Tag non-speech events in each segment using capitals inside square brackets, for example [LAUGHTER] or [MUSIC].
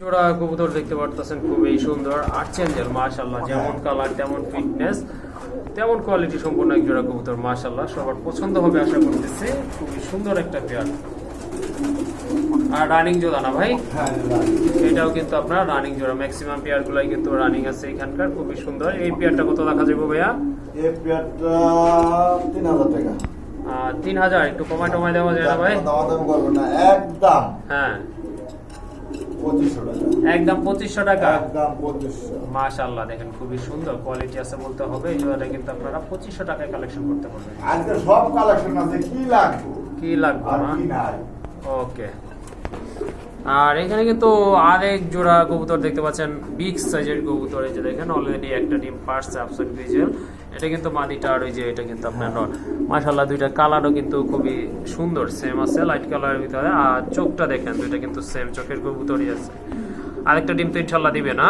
জোড়া কবুতর দেখতে পারতেছেন খুবই সুন্দর। আর্চেঞ্জেল মাশাল্লাহ যেমন কালার তেমন ফিটনেস তেমন কোয়ালিটি সম্পূর্ণ এক জোড়া কবুতর মাশাল্লাহ সবার পছন্দ হবে আশা করতেছি খুবই সুন্দর একটা পেয়ার আর রানিং জোড়া না ভাই? এটাও কিন্তু আপনার রানিং জোড়া। ম্যাক্সিমাম পেয়ার গুলাই কিন্তু রানিং আছে এখানকার খুবই সুন্দর। এই পেয়ারটা কত রাখা যাবে ভাইয়া? এই পেয়ারটা তিন হাজার টাকা। তিন হাজার একটু কমায় টমায় দেওয়া যায় না ভাই? দামাদামি করব না একদম। হ্যাঁ। একদম পঁচিশশো টাকা? মাশাল্লাহ দেখেন খুবই সুন্দর। কোয়ালিটি আছে বলতে হবে এই জোড়াটা কিন্তু আপনারা পঁচিশশো টাকায় কালেকশন করতে পারবেন। আজকে সব কালেকশন আছে কি লাগবে? কি লাগবে ওকে আর এখানে কিন্তু আরেক জোড়া কবুতর দেখতে পাচ্ছেন বিগ সাইজের কবুতর। এই যে দেখেন অলরেডি একটা ডিম পারছে আপসন ভিজুয়াল এটা কিন্তু মাদিটা আর ওই যে এটা কিন্তু আপনার মাশাল্লাহ দুইটা কালারও কিন্তু খুবই সুন্দর সেম আছে লাইট কালারের ভিতরে। আর চোখটা দেখেন দুইটা কিন্তু সেম চোখের কবুতরই আছে। আরেকটা ডিম তো ইনশাল্লাহ দিবে না?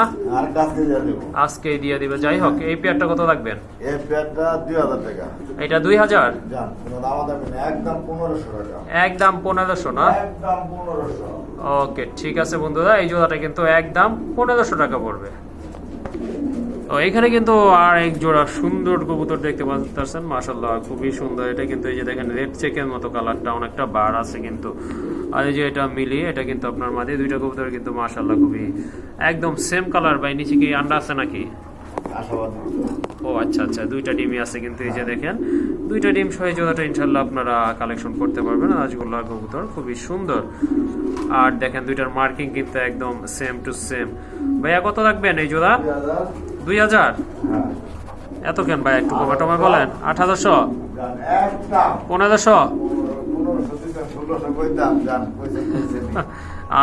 আজকে দিয়ে দিবে। যাই হোক এই পেয়ারটা কত রাখবেন এই পেয়ারটা দুই হাজার টাকা। এটা দুই হাজার? জান কোনো দামাদামি নেই একদম পনেরোশো টাকা। একদম পনেরোশো না? একদম পনেরোশো। ওকে, ঠিক আছে বন্ধুরা, এই জোড়াটা কিন্তু একদম পনেরোশো টাকা পড়বে। তো এখানে কিন্তু আর এক জোড়া সুন্দর কবুতর দেখতে পাচ্ছেন মাসাল্লাহ খুবই সুন্দর। এটা কিন্তু এই যে দেখেন রেড চেকের মতো কালারটা অনেকটা বার আছে কিন্তু। আর এই যে এটা মিলি, এটা কিন্তু আপনার মাঝে দুইটা কবুতর কিন্তু মাসাল্লাহ খুবই একদম সেম কালার বাই নিচে কি আন্ডা আছে নাকি? আশাবাদী। ও আচ্ছা আচ্ছা দুইটা ডিমই আছে কিন্তু এই যে দেখেন। দুইটা ডিম সহ জোড়াটা ইনশাল্লাহ আপনারা কালেকশন করতে পারবেন। রাজগোল্লার কবুতর খুবই সুন্দর। আর দেখেন দুইটার মার্কিং কিন্তু একদম সেম টু সেম ভাইয়া কত রাখবেন এই জোড়া? দুই হাজার? হ্যাঁ। এত কেন ভাই একটু কমা টমা বলেন। আট হাজারশো? পনেরোশো।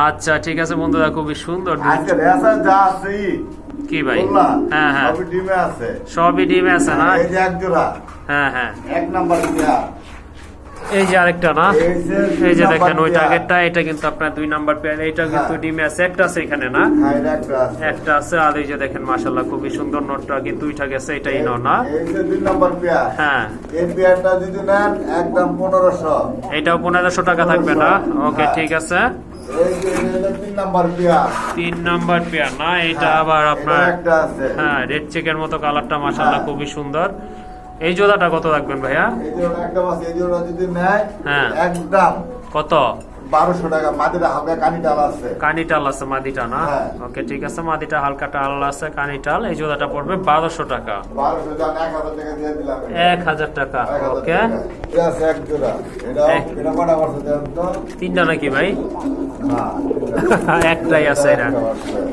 আচ্ছা ঠিক আছে বন্ধুরা খুবই সুন্দর কি ভাই? হ্যাঁ হ্যাঁ। সবই ডিমে আছে। সবই ডিমে আছে না? এই যে এক জোড়া। হ্যাঁ হ্যাঁ। এক নাম্বার পেয়ার এই যে আরেকটা না? এই যে দেখেন ওই পেয়ার। টার্গেটটা এটা কিন্তু আপনার দুই নাম্বার পেয়ার এটা কিন্তু হ্যাঁ। ডিমে আছে। একটা আছে এখানে না? হ্যাঁ, একটা আছে। আর এই যে দেখেন মাশাল্লাহ খুবই সুন্দর নোটটা কিন্তু দুইটা গেছে এটাই ন? না দুই নাম্বার পেয়ার। হ্যাঁ। এই পেয়ারটা যদি নেন একদম পনেরোশো। এটাও পনেরোশো টাকা থাকবে না? ওকে। ঠিক আছে। এই নাম্বার পেয়ার। তিন নাম্বার পেয়ার না এটা হ্যাঁ, আবার আপনার একটা আছে। হ্যাঁ রেড চেকের মতো কালারটা মাশাল্লাহ হ্যাঁ। খুবই সুন্দর। এই জোড়াটা কত রাখবেন ভাইয়া? এই জোড়াটা একদম আছে এই জোড়া যদি নেয় হ্যাঁ। একদম। কত? বারোশো টাকা মাটির হালকা কানি ডাল আছে। কানিটাল আছে মাদিটা না? হ্যাঁ। ওকে ঠিক আছে মাদিটা হালকা টাল আছে কানিটাল এই জোড়াটা পড়বে বারোশো টাকা। এক হাজার টাকা ওকে? এটা এটা। এটা তিনটা নাকি ভাই? হ্যাঁ। [LAUGHS] একটাই আছে এটা।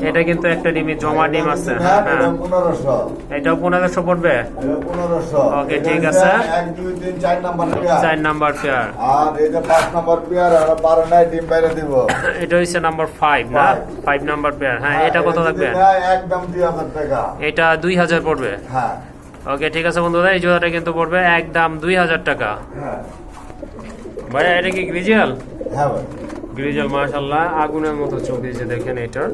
এটা কিন্তু একটা ডিমে জমা ডিম আছে। হ্যাঁ। এটাও পনেরোশো পড়বে? ওকে, ঠিক আছে। চার নাম্বার পেয়ার। চার নাম্বার পেয়ার। আর যে পাঁচ নাম্বার পেয়ার আর বারো নাই ডিম বাইরে দিব। [COUGHS] এটা হচ্ছে নাম্বার ফাইভ না Five. ফাইভ নাম্বার পেয়ার হ্যাঁ এটা কত নেয় একদম দুই হাজার টাকা। এটা দুই হাজার পড়বে? হ্যাঁ। ওকে ঠিক আছে বন্ধুরা এই জোড়াটা কিন্তু পড়বে একদম দুই হাজার টাকা। হ্যাঁ। ভাই এটা কি গ্রিজিয়াল হ্যাঁ ভাই। গ্রিজেল আগুনের মতো চোখ দিয়েছে দেখেন এটার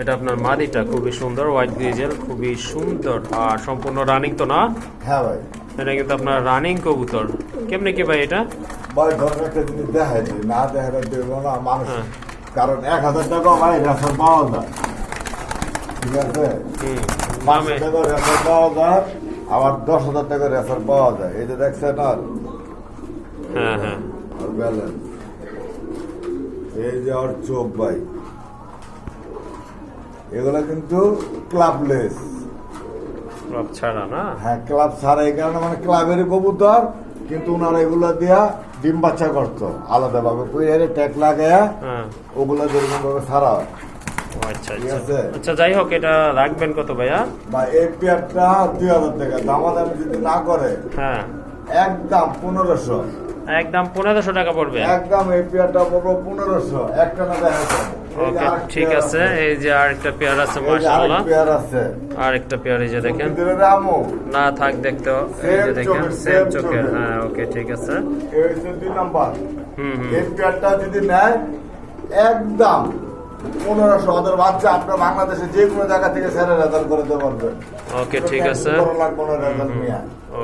এটা আপনার মাদিটা খুবই সুন্দর হোয়াইট গ্রিজেল খুবই সুন্দর আর সম্পূর্ণ রানিং তো না? হ্যাঁ ভাই। এটা কিন্তু আপনার রানিং কবুতর। কেমনে কি ভাই এটা? ধরেন একটা জিনিস দিই না দেখালে না মানুষ হ্যাঁ। কারণ এক হাজার টাকা ভাই রেশন পাওয়া যায়। ঠিক আছে? হুম। পাঁচশো টাকা রেশন পাওয়া যায় আবার দশ হাজার টাকা রেশন পাওয়া যায়। এই যে দেখছেন আর? হ্যাঁ হ্যাঁ। ব্যালেন্স এই যে চোখ ভাই। এগুলো কিন্তু ক্লাবলেস সব ছাড়া না? হ্যাঁ ক্লাব ছাড়া এই কারণে মানে ক্লাবের কবুতর কিন্তু ওনারা এগুলো দিয়া ডিম বাচ্চা করতো। আলাদা ভাবে কুইয়ারে ট্যাগ লাগায়া হ্যাঁ। ওগুলো যেরকম ভাবে ছাড়া হয় আচ্ছা আচ্ছা। আচ্ছা যাই হোক এটা রাখবেন কত ভাইয়া? বা এই পেয়ারটা দুই হাজার টাকা। দামাদামি যদি না করে হ্যাঁ। একদম পনেরোশো। একদম পনেরোশো টাকা পড়বে? একদম এই পেয়ারটা পড়ব পনেরোশো। একটা না দেখা ওকে ঠিক আছে। এই যে আরেকটা পেয়ার আছে মাশাআল্লাহ। পেয়ার আছে। আরেকটা পেয়ার এই যে দেখেন। না থাক দেখতে এই যে দেখেন সেম চোখে চোখের। হ্যাঁ ওকে ঠিক আছে। এই দুই নাম্বার। হুম হুম। এই পেয়ারটা যদি নেয় একদম পনেরোশো ওদের বাচ্চা আপনার বাংলাদেশে যে কোনো জায়গা থেকে স্যারের রেজাল্ট করে দিতে পারবেন। ওকে ঠিক আছে।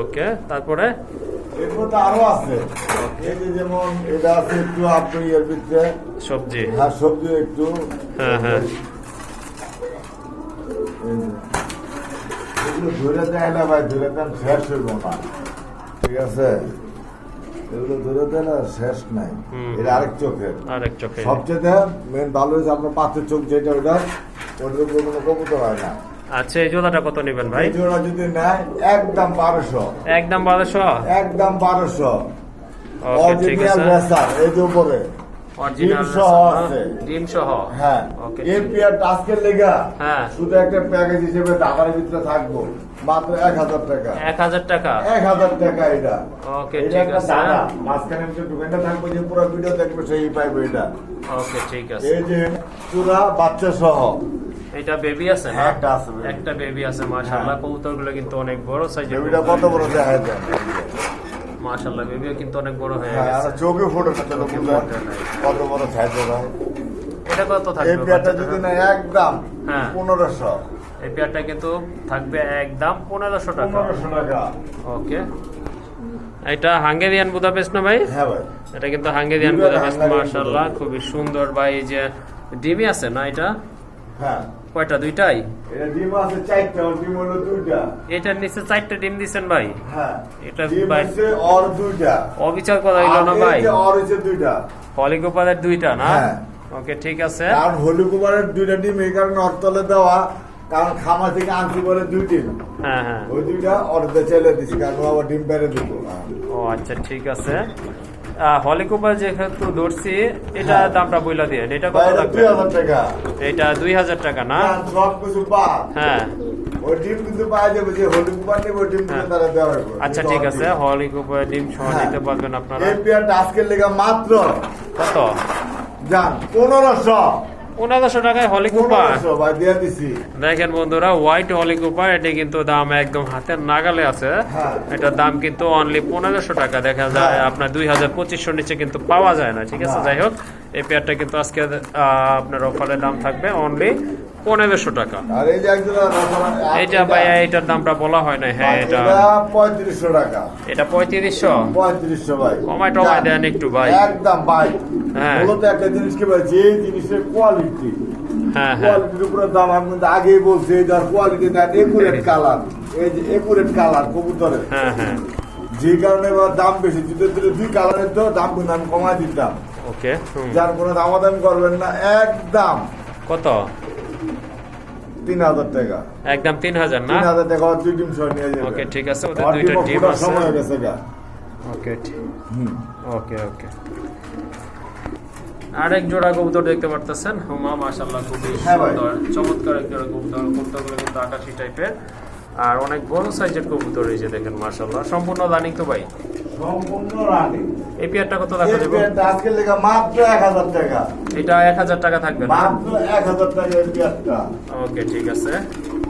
ওকে তারপরে? এরপর তো আরও আছে। এই যে যেমন এটা আছে একটু আপনি এর ভিতরে। সবজি। হ্যাঁ সবজি একটু। হ্যাঁ হ্যাঁ। এগুলো ধরে দেয় না ভাই ধরে দেন শেষ হইব না। ঠিক আছে? এগুলো ধরে দেয় শেষ নাই। এটা আরেক চোখের। আরেক চোখে সবচেয়ে মেন ভালো হয়েছে আপনার চোখ যেটা ওটা ওটার উপর কোনো কবুতর হয় না। আচ্ছা এই জোড়াটা কত নেবেন ভাই? জোড়া যদি নেয় একদম বারোশো। একদম বারোশো? একদম বারোশো। অরিজিনাল রেসার এই যে উপরে। অরিজিনাল ডিম সহ হ্যাঁ? এই লেগা হ্যাঁ। শুধু একটা প্যাকেজ হিসেবে ঢাকার ভিতরে থাকব মাত্র এক হাজার টাকা। এক হাজার টাকা? এক হাজার টাকা এটা। ওকে ঠিক আছে। মাঝখানে একটু দোকানটা থাকবে যে পুরো ভিডিও দেখবে সেই পাইবে এটা। ওকে ঠিক আছে। এই যে পুরা বাচ্চা সহ। এটা বেবি আছে না? হ্যাঁ, একটা আছে একটা বেবি আছে মাশাআল্লাহ। হ্যাঁ। কবুতরগুলো কিন্তু অনেক বড় সাইজের বেবিটা কত বড় দেখা যায়? মাশাআল্লাহ বেবিও কিন্তু অনেক বড় হয়ে হ্যাঁ আর গেছে চোখে ফোটে না চলো। কত বড় সাইজ ভাই। এটা কত এই পেয়ারটা যদি না একদম হ্যাঁ। পনেরোশো। এই পেয়ারটা কিন্তু থাকবে একদম পনেরোশো টাকা। পনেরোশো টাকা। ওকে। এটা হাঙ্গেরিয়ান বুদাপেস্ট না ভাই? হ্যাঁ ভাই। এটা কিন্তু হাঙ্গেরিয়ান বুদাপেস্ট মাশাআল্লাহ। খুবই সুন্দর ভাই এই যে ডিমি আছে না এটা? হ্যাঁ। কয়টা দুইটাই? এটা ডিম আছে চারটা ওর ডিম হলো দুইটা। এটার নিচে চারটা ডিম দিছেন ভাই। হ্যাঁ। এটা ভাই দুইটা। অবিচার করা হইল না ভাই? যে ওর হচ্ছে দুইটা। দুইটা না? হ্যাঁ। ওকে ঠিক আছে। কারণ হলু কুমারের দুইটা ডিম এই কারণে অর্তলে দেওয়া কারণ খামা থেকে আনছি বলে দুই ডিম। হ্যাঁ হ্যাঁ। ওই দুইটা অর্ধে চেলে দিছি কারণ আবার ডিম পেরে দিব ও আচ্ছা ঠিক আছে। হলিকোপার যেহেতু ধরছি এটা হ্যাঁ। দামটা বইলা দিয়ে এটা কত লাগবে? দুই হাজার টাকা। এটা দুই হাজার টাকা না? সব কিছু বাদ হ্যাঁ। হলু ডিম হ্যাঁ। হবে আচ্ছা ঠিক আছে হলিকোপার ডিম সহ হ্যাঁ। নিতে পারবেন আপনারা। এই পেয়ারটা আজকের লেগে মাত্র কত? যান পনেরোশো। পনেরোশো টাকায় দিছি দেখেন বন্ধুরা হোয়াইট হলিকোপার এটি কিন্তু দাম একদম হাতের নাগালে আছে হ্যাঁ। এটার দাম কিন্তু অনলি পনেরোশো টাকা দেখা যায় হ্যাঁ। আপনার দুই হাজার পঁচিশশো নিচে কিন্তু পাওয়া যায় না ঠিক আছে। যাই হোক এই পেয়ারটা কিন্তু আজকে আহ, আপনার অফারের দাম থাকবে অনলি পনেরোশো টাকা। আর এই যে একজন ভাইয়া এটার দামটা বলা হয় না হ্যাঁ এটা পঁয়ত্রিশশো টাকা। এটা পঁয়ত্রিশশো? পঁয়ত্রিশশো ভাই। কমায় টমায় দেন একটু ভাই। একদম ভাই। হ্যাঁ। মূলত একটা জিনিস কি ভাই যে জিনিসের কোয়ালিটি হ্যাঁ হ্যাঁ। কোয়ালিটির উপরে দাম আমি কিন্তু আগেই বলছি যার কোয়ালিটি না একুরেট কালার এই যে একুরেট কালার কবুতরের। হ্যাঁ হ্যাঁ। যে কারণে দাম বেশি যদি দুই কালারের তো দাম কিন্তু আমি কমাই দিতাম। ওকে যার কোনো দামাদামি করবেন না একদম। কত? তিন হাজার টাকা। একদম তিন হাজার না? তিন হাজার টাকা দুই ডিম সহ নিয়ে যাবে। ওকে ঠিক আছে ওদের দুইটা ডিম আছে। সময় হয়ে গেছে গা। ওকে ওকে ওকে। আরেক জোড়া কবুতর দেখতে পারতেছেন। হুমা মাশাল্লাহ খুবই হ্যাঁ সুন্দর চমৎকার এক জোড়া কবুতর। কবুতরগুলো কিন্তু আকাশি টাইপের আর অনেক বড় সাইজের কবুতর এই যে দেখেন মাশাল্লাহ সম্পূর্ণ রানিং তো ভাই? এই পেয়ারটা কত টাকা দেবো? আজকের লেগে মাত্র এক হাজার টাকা। এটা এক হাজার টাকা থাকবে মাত্র এক হাজার টাকা এই ওকে ঠিক আছে।